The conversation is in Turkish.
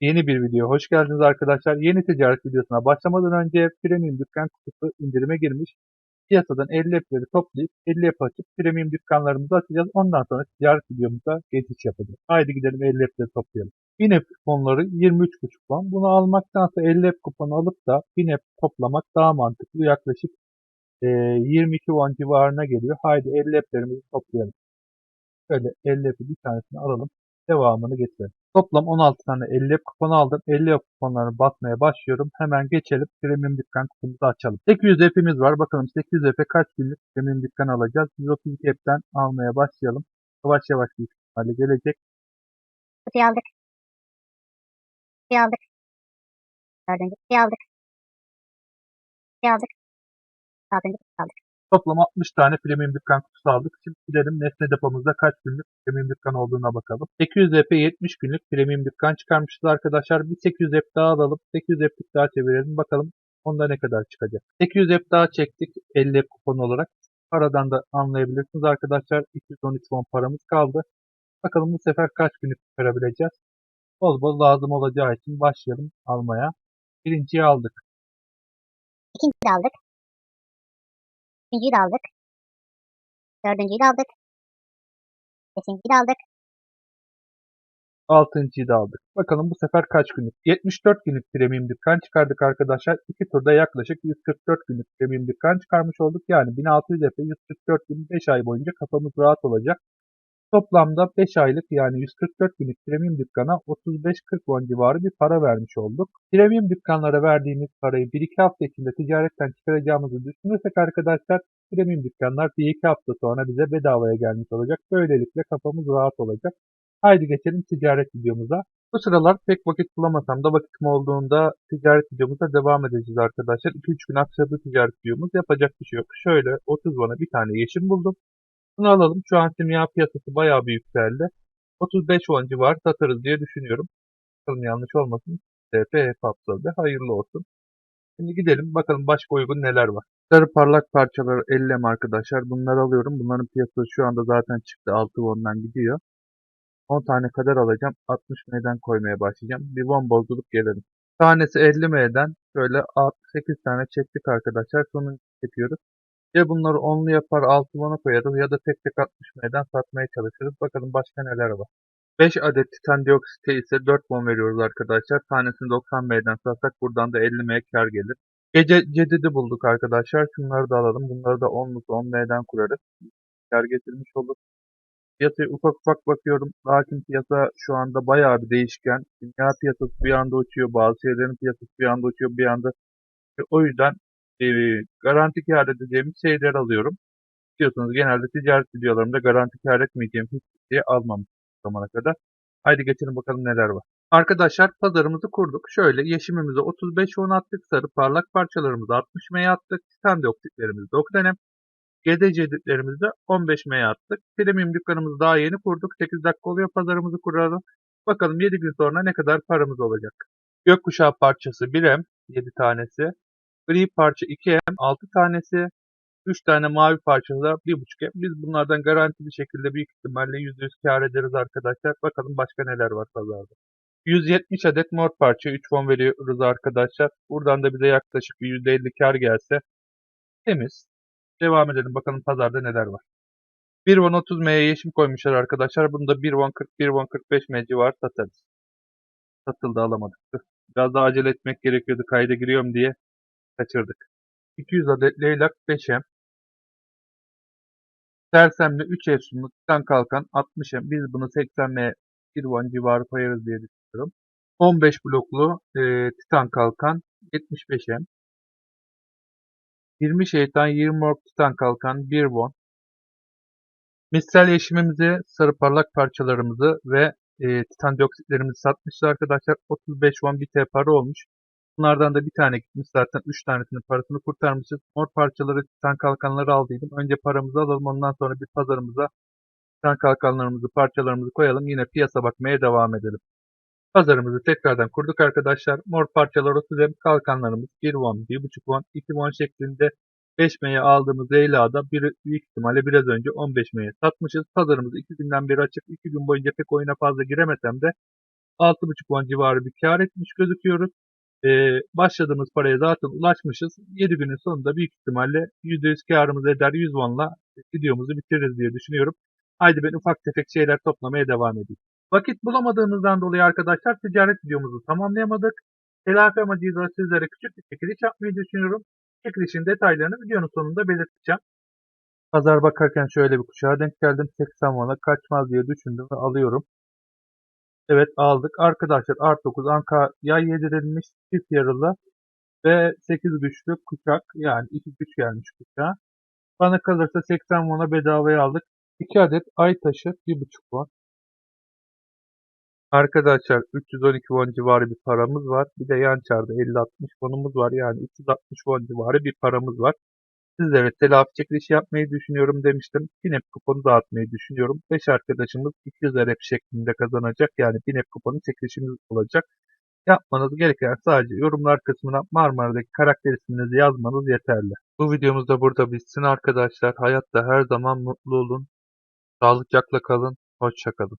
Yeni bir video hoş geldiniz arkadaşlar. Yeni ticaret videosuna başlamadan önce premium dükkan kutusu indirime girmiş. Piyasadan 50 app'leri toplayıp 50 app açıp premium dükkanlarımızı açacağız. Ondan sonra ticaret videomuza geçiş yapacağız. Haydi gidelim 50 app'leri toplayalım. 1000 app kuponları 23,5 puan. Bunu almaktansa 50 app kuponu alıp da 1000 app toplamak daha mantıklı. Yaklaşık e, 22 won civarına geliyor. Haydi 50 app'lerimizi toplayalım. Şöyle 50 app'i bir tanesini alalım. Devamını getirelim. Toplam 16 tane 50 app kuponu aldım. 50 app kuponlarını basmaya başlıyorum. Hemen geçelim. Premium dükkan kutumuzu açalım. 800 app'imiz var. Bakalım 800 app'e kaç günlük premium dükkan alacağız. 132 app'ten almaya başlayalım. Yavaş yavaş bir hale gelecek. Kutuyu aldık. Kutuyu aldık. Dördüncü kutuyu aldık. Kutuyu aldık. Altıncı kutuyu aldık. Toplam 60 tane premium dükkan kutusu aldık. Şimdi gidelim nesne depomuzda kaç günlük premium dükkan olduğuna bakalım. 800 app'e 70 günlük premium dükkan çıkarmışız arkadaşlar. Bir 800 app daha alalım. 800 app'lik daha çevirelim. Bakalım onda ne kadar çıkacak. 800 app daha çektik 50 app kupon olarak. Paradan da anlayabilirsiniz arkadaşlar. 213 won paramız kaldı. Bakalım bu sefer kaç günlük çıkarabileceğiz. Bol bol lazım olacağı için başlayalım almaya. Birinciyi aldık. İkinciyi aldık. Üçüncüyü de aldık. Dördüncüyü de aldık. Beşinciyi de aldık. Altıncıyı da aldık. Bakalım bu sefer kaç günlük? 74 günlük premium dükkan çıkardık arkadaşlar. İki turda yaklaşık 144 günlük premium dükkan çıkarmış olduk. Yani 1600 epe 144 gün 5 ay boyunca kafamız rahat olacak. Toplamda 5 aylık yani 144 günlük premium dükkana 35-40 won civarı bir para vermiş olduk. Premium dükkanlara verdiğimiz parayı 1-2 hafta içinde ticaretten çıkaracağımızı düşünürsek arkadaşlar premium dükkanlar 1-2 hafta sonra bize bedavaya gelmiş olacak. Böylelikle kafamız rahat olacak. Haydi geçelim ticaret videomuza. Bu sıralar pek vakit bulamasam da vakitim olduğunda ticaret videomuza devam edeceğiz arkadaşlar. 2-3 gün aksadı ticaret videomuz. Yapacak bir şey yok. Şöyle 30 bana bir tane yeşim buldum. Bunu alalım. Şu an simya piyasası bayağı bir yükseldi. 35 won civarı satarız diye düşünüyorum. Bakalım yanlış olmasın. TP patladı. Hayırlı olsun. Şimdi gidelim bakalım başka uygun neler var. Sarı parlak parçaları 50 arkadaşlar. Bunları alıyorum. Bunların piyasası şu anda zaten çıktı. 6 won'dan gidiyor. 10 tane kadar alacağım. 60 M'den koymaya başlayacağım. Bir won bozulup gelelim. Tanesi 50 M'den şöyle 68 tane çektik arkadaşlar. Sonunu çekiyoruz. Ya bunları onlu yapar 6 won'a koyarız ya da tek tek 60 M'den satmaya çalışırız. Bakalım başka neler var. 5 adet titan dioksite ise 4 won veriyoruz arkadaşlar. Tanesini 90 M'den satsak buradan da 50 M kar gelir. Gece cedidi bulduk arkadaşlar. Şunları da alalım. Bunları da 10'luk 10 M'den kurarız. Kar getirmiş olur. Piyasaya ufak ufak bakıyorum. Lakin piyasa şu anda bayağı bir değişken. Dünya piyasası bir anda uçuyor. Bazı şeylerin piyasası bir anda uçuyor. Bir anda. E, o yüzden e, garanti kar edeceğimiz şeyler alıyorum. Biliyorsunuz genelde ticaret videolarımda garanti kar etmeyeceğim hiçbir şey almamıştım zamana kadar. Haydi geçelim bakalım neler var. Arkadaşlar pazarımızı kurduk. Şöyle yeşimimize 35 won attık. Sarı parlak parçalarımızı 60 M'ye attık. Titan dioksitlerimizi 90 M. GDC editlerimizde 15 M'ye attık. Premium dükkanımızı daha yeni kurduk. 8 dakika oluyor pazarımızı kuralım. Bakalım 7 gün sonra ne kadar paramız olacak. Gökkuşağı parçası 1M 7 tanesi. Gri parça 2M 6 tanesi. 3 tane mavi parçası da 1.5M. Biz bunlardan garanti bir şekilde büyük ihtimalle %100 kar ederiz arkadaşlar. Bakalım başka neler var pazarda. 170 adet mor parça 3 fon veriyoruz arkadaşlar. Buradan da bize yaklaşık bir %50 kar gelse temiz. Devam edelim bakalım pazarda neler var. 1 won 30 M'ye yeşim koymuşlar arkadaşlar. Bunu da 1 won 41 won 45 M civarı satarız. Satıldı alamadık. Biraz daha acele etmek gerekiyordu kayda giriyorum diye kaçırdık. 200 adet leylak 5M. Sersemli 3 efsunlu titan kalkan 60M. Biz bunu 80 M 1 won civarı koyarız diye düşünüyorum. 15 bloklu e, titan kalkan 75M. 20 şeytan 20 ork titan kalkan 1 won. Misal yeşimimizi, sarı parlak parçalarımızı ve e, titan dioksitlerimizi satmışız arkadaşlar. 35 won bir para olmuş. Bunlardan da bir tane gitmiş zaten 3 tanesinin parasını kurtarmışız. Mor parçaları titan kalkanları aldıydım. Önce paramızı alalım ondan sonra bir pazarımıza titan kalkanlarımızı parçalarımızı koyalım. Yine piyasa bakmaya devam edelim. Pazarımızı tekrardan kurduk arkadaşlar. Mor parçalar 30 M, kalkanlarımız 1 won, 1.5 won, 2 won şeklinde 5 M'ye aldığımız Leyla'da bir, büyük ihtimalle biraz önce 15 M'ye satmışız. Pazarımız 2 günden beri açık. 2 gün boyunca pek oyuna fazla giremesem de 6,5 won civarı bir kar etmiş gözüküyoruz. Ee, başladığımız paraya zaten ulaşmışız. 7 günün sonunda büyük ihtimalle %100 karımız eder 100 wonla videomuzu bitiririz diye düşünüyorum. Haydi ben ufak tefek şeyler toplamaya devam edeyim. Vakit bulamadığımızdan dolayı arkadaşlar ticaret videomuzu tamamlayamadık. Telafi amacıyla sizlere küçük bir çekiliş yapmayı düşünüyorum. Çekilişin detaylarını videonun sonunda belirteceğim. Pazar bakarken şöyle bir kuşağa denk geldim. 80 won'a kaçmaz diye düşündüm ve alıyorum. Evet aldık. Arkadaşlar Art 9 Anka yay yedirilmiş çift yarılı ve 8 güçlü kuşak yani 2 güç gelmiş kuşağa. Bana kalırsa 80 won'a bedavaya aldık. 2 adet ay taşı 1,5 won. Arkadaşlar 312 won civarı bir paramız var. Bir de yan çarda 50-60 wonumuz var. Yani 360 won civarı bir paramız var. Sizlere telafi çekilişi yapmayı düşünüyorum demiştim. Binep kuponu dağıtmayı düşünüyorum. 5 arkadaşımız 200 RP şeklinde kazanacak. Yani Binep kuponu çekilişimiz olacak. Yapmanız gereken sadece yorumlar kısmına Marmara'daki karakter isminizi yazmanız yeterli. Bu videomuz da burada bitsin arkadaşlar. Hayatta her zaman mutlu olun. Sağlıcakla kalın. Hoşça kalın.